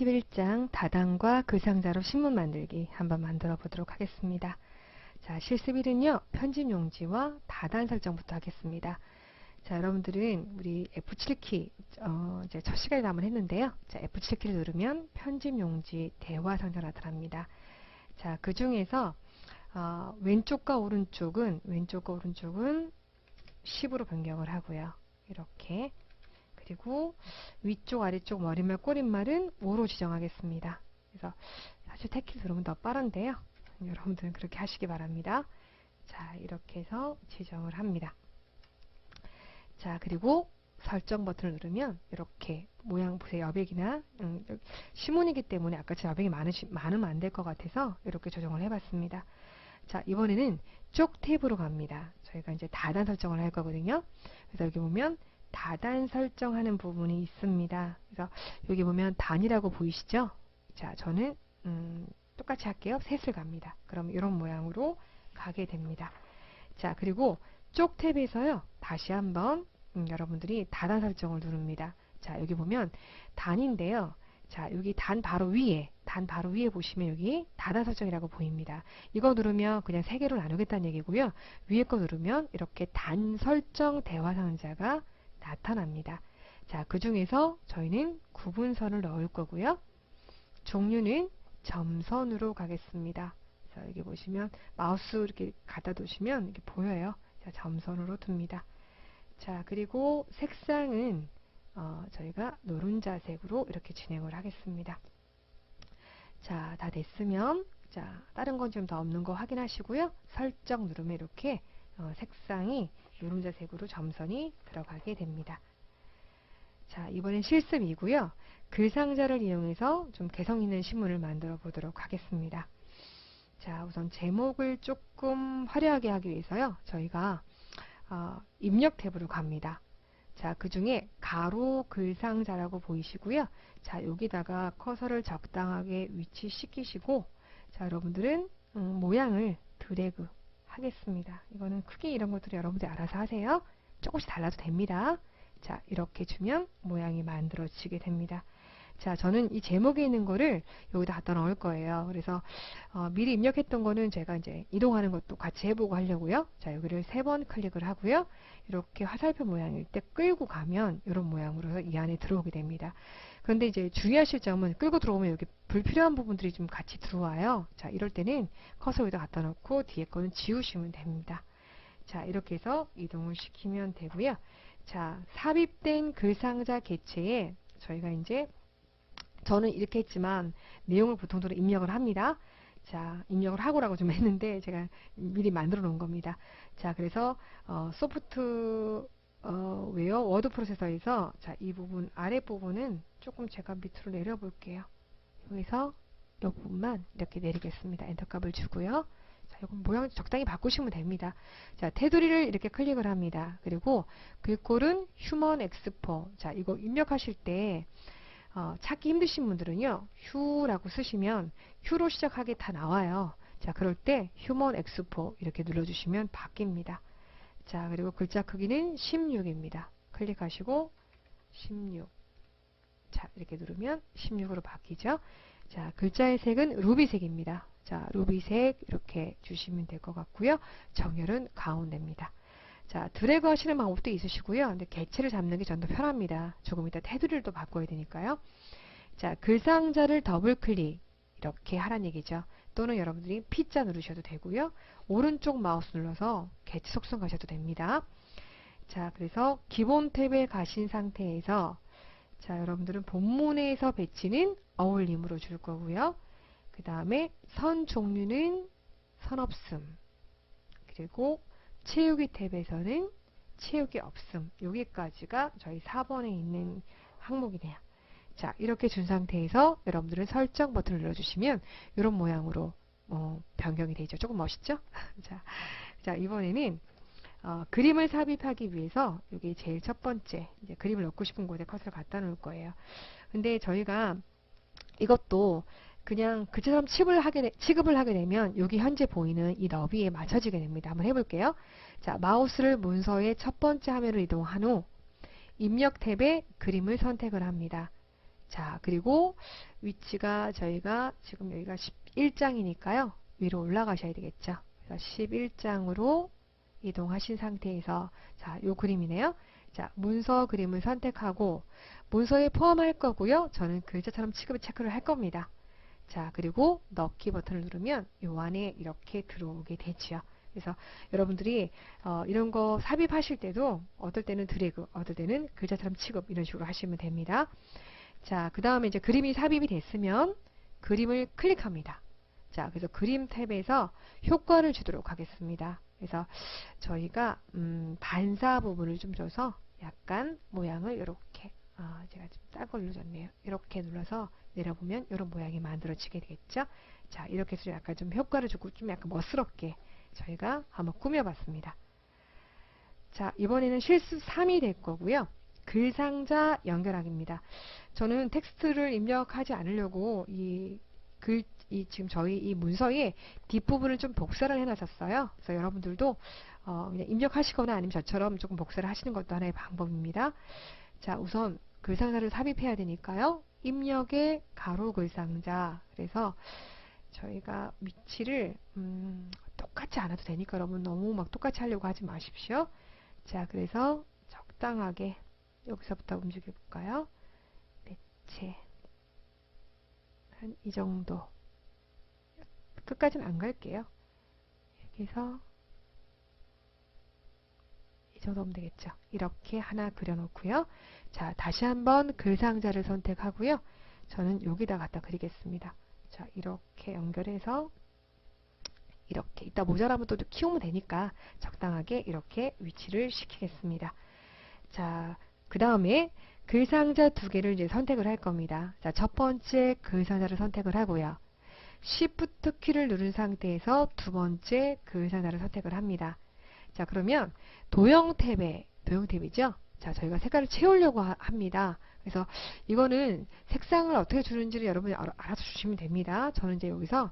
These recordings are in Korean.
71장 다단과 그 상자로 신문 만들기 한번 만들어 보도록 하겠습니다. 자, 실습 1은요, 편집 용지와 다단 설정부터 하겠습니다. 자, 여러분들은 우리 F7키, 어, 이제 첫 시간에 한번 했는데요. 자, F7키를 누르면 편집 용지 대화 상자 나타납니다. 자, 그 중에서, 어, 왼쪽과 오른쪽은, 왼쪽과 오른쪽은 10으로 변경을 하고요. 이렇게. 그리고 위쪽, 아래쪽, 머릿말, 꼬릿말은 5로 지정하겠습니다. 그래서 사실 태키를 누르면 더 빠른데요. 여러분들은 그렇게 하시기 바랍니다. 자, 이렇게 해서 지정을 합니다. 자, 그리고 설정 버튼을 누르면 이렇게 모양 보세요. 여백이나 음, 시문이기 때문에 아까처럼 여백이 많으시, 많으면 안 될 것 같아서 이렇게 조정을 해봤습니다. 자, 이번에는 쪽 탭으로 갑니다. 저희가 이제 다단 설정을 할 거거든요. 그래서 여기 보면 다단 설정하는 부분이 있습니다. 그래서 여기 보면 단이라고 보이시죠? 자, 저는 음, 똑같이 할게요. 셋을 갑니다. 그럼 이런 모양으로 가게 됩니다. 자, 그리고 쪽 탭에서요. 다시 한번 음, 여러분들이 다단 설정을 누릅니다. 자, 여기 보면 단인데요. 자, 여기 단 바로 위에, 단 바로 위에 보시면 여기 다단 설정이라고 보입니다. 이거 누르면 그냥 세 개로 나누겠다는 얘기고요. 위에 거 누르면 이렇게 단 설정 대화 상자가 나타납니다. 자, 그 중에서 저희는 구분선을 넣을 거고요. 종류는 점선으로 가겠습니다. 자, 여기 보시면 마우스 이렇게 갖다 두시면 이렇게 보여요. 자, 점선으로 둡니다. 자, 그리고 색상은 어, 저희가 노른자색으로 이렇게 진행을 하겠습니다. 자, 다 됐으면 자, 다른 건좀더 없는 거 확인하시고요. 설정 누르면 이렇게 어, 색상이 노른자색으로 점선이 들어가게 됩니다. 자, 이번엔 실습이고요. 글상자를 이용해서 좀 개성 있는 신문을 만들어 보도록 하겠습니다. 자, 우선 제목을 조금 화려하게 하기 위해서요. 저희가 어, 입력 탭으로 갑니다. 자, 그 중에 가로 글상자라고 보이시고요. 자, 여기다가 커서를 적당하게 위치시키시고 자, 여러분들은 음, 모양을 드래그 하겠습니다. 이거는 크기 이런 것들을 여러분들이 알아서 하세요. 조금씩 달라도 됩니다. 자, 이렇게 주면 모양이 만들어지게 됩니다. 자, 저는 이 제목에 있는 거를 여기다 갖다 넣을 거예요. 그래서 어, 미리 입력했던 거는 제가 이제 이동하는 것도 같이 해보고 하려고요. 자, 여기를 세 번 클릭을 하고요. 이렇게 화살표 모양일 때 끌고 가면 이런 모양으로 이 안에 들어오게 됩니다. 그런데 이제 주의하실 점은 끌고 들어오면 여기 불필요한 부분들이 좀 같이 들어와요. 자, 이럴 때는 커서 여기다 갖다 놓고 뒤에 거는 지우시면 됩니다. 자, 이렇게 해서 이동을 시키면 되고요. 자, 삽입된 글상자 개체에 저희가 이제 저는 이렇게 했지만 내용을 보통적으로 입력을 합니다. 자, 입력을 하고라고 좀 했는데 제가 미리 만들어 놓은 겁니다. 자, 그래서 어, 소프트 어, 웨어 워드 프로세서에서 자, 이 부분 아래 부분은 조금 제가 밑으로 내려 볼게요. 여기서 이 부분만 이렇게 내리겠습니다. 엔터 값을 주고요. 자, 이건 모양 적당히 바꾸시면 됩니다. 자, 테두리를 이렇게 클릭을 합니다. 그리고 글꼴은 휴먼 엑스포. 자, 이거 입력하실 때 어, 찾기 힘드신 분들은요, 휴라고 쓰시면 휴로 시작하게 다 나와요. 자, 그럴 때 휴먼 엑스포 이렇게 눌러주시면 바뀝니다. 자, 그리고 글자 크기는 16입니다. 클릭하시고 16. 자, 이렇게 누르면 16으로 바뀌죠. 자, 글자의 색은 루비색입니다. 자, 루비색 이렇게 주시면 될 것 같고요. 정렬은 가운데입니다. 자, 드래그 하시는 방법도 있으시고요. 근데 개체를 잡는 게 전 더 편합니다. 조금 이따 테두리를 또 바꿔야 되니까요. 자, 글상자를 더블 클릭 이렇게 하란 얘기죠. 또는 여러분들이 P자 누르셔도 되고요. 오른쪽 마우스 눌러서 개체 속성 가셔도 됩니다. 자, 그래서 기본 탭에 가신 상태에서 자, 여러분들은 본문에서 배치는 어울림으로 줄 거고요. 그 다음에 선 종류는 선 없음. 그리고 채우기 탭에서는 채우기 없음. 여기까지가 저희 4번에 있는 항목이네요. 자, 이렇게 준 상태에서 여러분들은 설정 버튼을 눌러주시면 이런 모양으로 어, 변경이 되죠. 조금 멋있죠? 자, 자 이번에는 어, 그림을 삽입하기 위해서 여기 제일 첫 번째 이제 그림을 넣고 싶은 곳에 커서를 갖다 놓을 거예요. 근데 저희가 이것도 그냥 그처럼 취급을 하게, 되, 취급을 하게 되면 여기 현재 보이는 이 너비에 맞춰지게 됩니다. 한번 해볼게요. 자, 마우스를 문서의 첫 번째 화면으로 이동한 후 입력 탭에 그림을 선택을 합니다. 자, 그리고 위치가 저희가 지금 여기가 11장이니까요. 위로 올라가셔야 되겠죠. 그래서 11장으로 이동하신 상태에서 자, 요 그림이네요. 자, 문서 그림을 선택하고 문서에 포함할 거고요. 저는 글자처럼 취급을 체크를 할 겁니다. 자, 그리고 넣기 버튼을 누르면 요 안에 이렇게 들어오게 되지요. 그래서 여러분들이 어, 이런 거 삽입하실 때도 어떨 때는 드래그, 어떨 때는 글자처럼 취급 이런 식으로 하시면 됩니다. 자, 그 다음에 이제 그림이 삽입이 됐으면 그림을 클릭합니다. 자, 그래서 그림 탭에서 효과를 주도록 하겠습니다. 그래서 저희가 음, 반사 부분을 좀 줘서 약간 모양을 이렇게 아, 제가 좀 딴걸 눌러줬네요. 이렇게 눌러서 내려보면 이런 모양이 만들어지게 되겠죠. 자, 이렇게 해서 약간 좀 효과를 주고 좀 약간 멋스럽게 저희가 한번 꾸며봤습니다. 자, 이번에는 실수 3이 될 거고요. 글상자 연결하기입니다. 저는 텍스트를 입력하지 않으려고 이 글, 이 지금 저희 이 문서에 뒷부분을 좀 복사를 해놨었어요. 그래서 여러분들도 어, 그냥 입력하시거나 아니면 저처럼 조금 복사를 하시는 것도 하나의 방법입니다. 자, 우선 글상자를 삽입해야 되니까요. 입력의 가로 글상자. 그래서 저희가 위치를 음, 똑같이 안 해도 되니까 여러분 너무 막 똑같이 하려고 하지 마십시오. 자, 그래서 적당하게 여기서부터 움직여 볼까요? 매체 한 이 정도 끝까지는 안 갈게요. 여기서 이 정도 하면 되겠죠. 이렇게 하나 그려놓고요. 자, 다시 한번 글상자를 선택하고요. 저는 여기다 갖다 그리겠습니다. 자, 이렇게 연결해서 이렇게 이따 모자라면 또 키우면 되니까 적당하게 이렇게 위치를 시키겠습니다. 자, 그 다음에 글상자 두 개를 이제 선택을 할 겁니다. 자, 첫 번째 글상자를 선택을 하고요. Shift 키를 누른 상태에서 두 번째 글상자를 선택을 합니다. 자, 그러면 도형 탭에, 도형 탭이죠? 자, 저희가 색깔을 채우려고 하, 합니다. 그래서 이거는 색상을 어떻게 주는지를 여러분이 알아, 알아서 주시면 됩니다. 저는 이제 여기서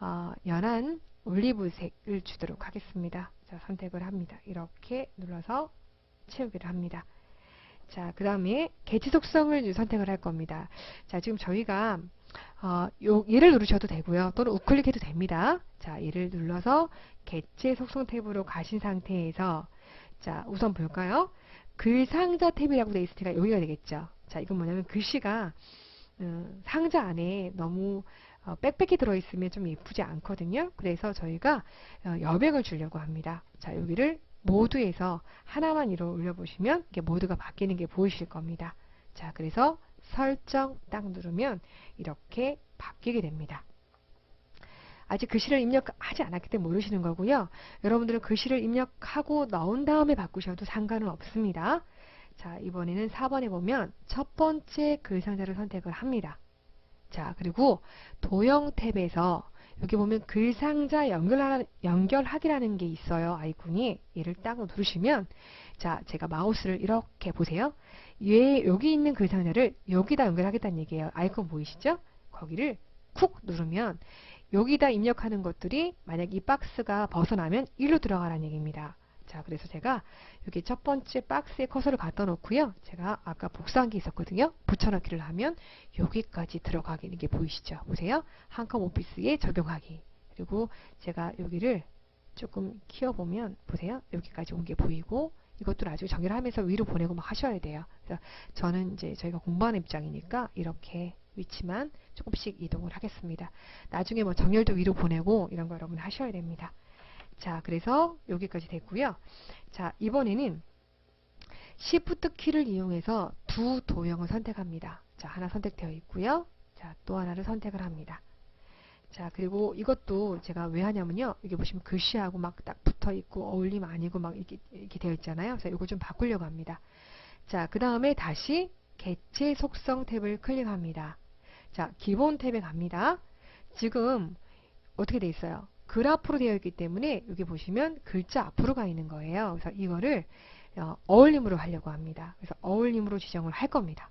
어, 연한 올리브색을 주도록 하겠습니다. 자, 선택을 합니다. 이렇게 눌러서 채우기를 합니다. 자, 그 다음에 개체 속성을 선택을 할 겁니다. 자, 지금 저희가 어, 요, 얘를 누르셔도 되고요. 또는 우클릭해도 됩니다. 자, 얘를 눌러서 개체 속성 탭으로 가신 상태에서 자, 우선 볼까요? 글 상자 탭이라고 되어 있을 테가 여기가 되겠죠. 자, 이건 뭐냐면 글씨가 음, 상자 안에 너무 어, 빽빽히 들어있으면 좀 예쁘지 않거든요. 그래서 저희가 어, 여백을 주려고 합니다. 자, 여기를 모두에서 하나만 위로 올려보시면 이게 모두가 바뀌는 게 보이실 겁니다. 자, 그래서 설정 딱 누르면 이렇게 바뀌게 됩니다. 아직 글씨를 입력하지 않았기 때문에 모르시는 거고요. 여러분들은 글씨를 입력하고 넣은 다음에 바꾸셔도 상관은 없습니다. 자, 이번에는 4번에 보면 첫 번째 글 상자를 선택을 합니다. 자, 그리고 도형 탭에서 여기 보면 글상자 연결하, 연결하기라는 게 있어요. 아이콘이. 얘를 딱 누르시면 자, 제가 마우스를 이렇게 보세요. 얘 여기 있는 글상자를 여기다 연결하겠다는 얘기예요. 아이콘 보이시죠? 거기를 쿡 누르면 여기다 입력하는 것들이 만약 이 박스가 벗어나면 일로 들어가라는 얘기입니다. 자, 그래서 제가 여기 첫 번째 박스에 커서를 갖다 놓고요. 제가 아까 복사한 게 있었거든요. 붙여넣기를 하면 여기까지 들어가게 되는 게 보이시죠? 보세요. 한컴 오피스에 적용하기. 그리고 제가 여기를 조금 키워보면 보세요. 여기까지 온 게 보이고 이것도 나중에 정리를 하면서 위로 보내고 막 하셔야 돼요. 그래서 저는 이제 저희가 공부하는 입장이니까 이렇게 위치만 조금씩 이동을 하겠습니다. 나중에 뭐 정렬도 위로 보내고 이런 거 여러분 하셔야 됩니다. 자, 그래서 여기까지 됐고요. 자, 이번에는 Shift 키를 이용해서 두 도형을 선택합니다. 자, 하나 선택되어 있고요. 자, 또 하나를 선택을 합니다. 자, 그리고 이것도 제가 왜 하냐면요. 여기 보시면 글씨하고 막 딱 붙어 있고 어울림 아니고 막 이렇게, 이렇게 되어 있잖아요. 그래서 이거 좀 바꾸려고 합니다. 자, 그 다음에 다시 개체 속성 탭을 클릭합니다. 자, 기본 탭에 갑니다. 지금 어떻게 돼 있어요? 글 앞으로 되어 있기 때문에 여기 보시면 글자 앞으로 가 있는 거예요. 그래서 이거를 어, 어울림으로 하려고 합니다. 그래서 어울림으로 지정을 할 겁니다.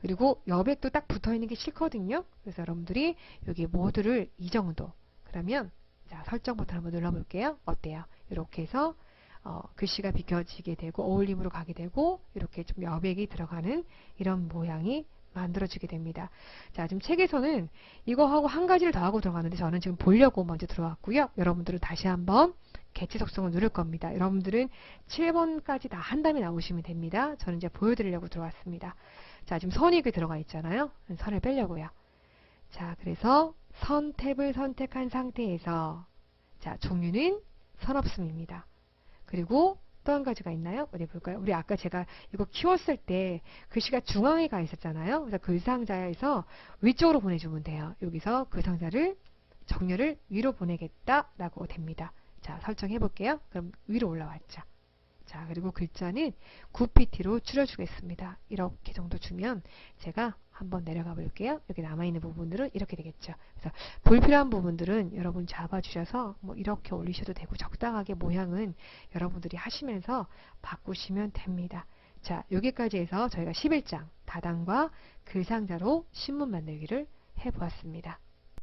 그리고 여백도 딱 붙어 있는 게 싫거든요. 그래서 여러분들이 여기 모두를 이 정도 그러면 자 설정 버튼 한번 눌러볼게요. 어때요? 이렇게 해서 어, 글씨가 비켜지게 되고 어울림으로 가게 되고 이렇게 좀 여백이 들어가는 이런 모양이 만들어지게 됩니다. 자, 지금 책에서는 이거하고 한 가지를 더 하고 들어가는데 저는 지금 보려고 먼저 들어왔고요. 여러분들은 다시 한번 개체 속성을 누를 겁니다. 여러분들은 7번까지 다 한 다음에 나오시면 됩니다. 저는 이제 보여드리려고 들어왔습니다. 자, 지금 선이 그 들어가 있잖아요. 선을 빼려고요. 자, 그래서 선 탭을 선택한 상태에서 자, 종류는 선 없음입니다. 그리고 또 한 가지가 있나요? 어디 볼까요? 우리 아까 제가 이거 키웠을 때 글씨가 중앙에 가 있었잖아요. 그래서 그 상자에서 위쪽으로 보내주면 돼요. 여기서 그 상자를 정렬을 위로 보내겠다라고 됩니다. 자, 설정해 볼게요. 그럼 위로 올라왔죠. 자, 그리고 글자는 9pt로 줄여주겠습니다. 이렇게 정도 주면 제가 한번 내려가 볼게요. 여기 남아있는 부분들은 이렇게 되겠죠. 그래서 불필요한 부분들은 여러분 잡아주셔서 뭐 이렇게 올리셔도 되고 적당하게 모양은 여러분들이 하시면서 바꾸시면 됩니다. 자, 여기까지 해서 저희가 11장 다단과 그 상자로 신문 만들기를 해보았습니다.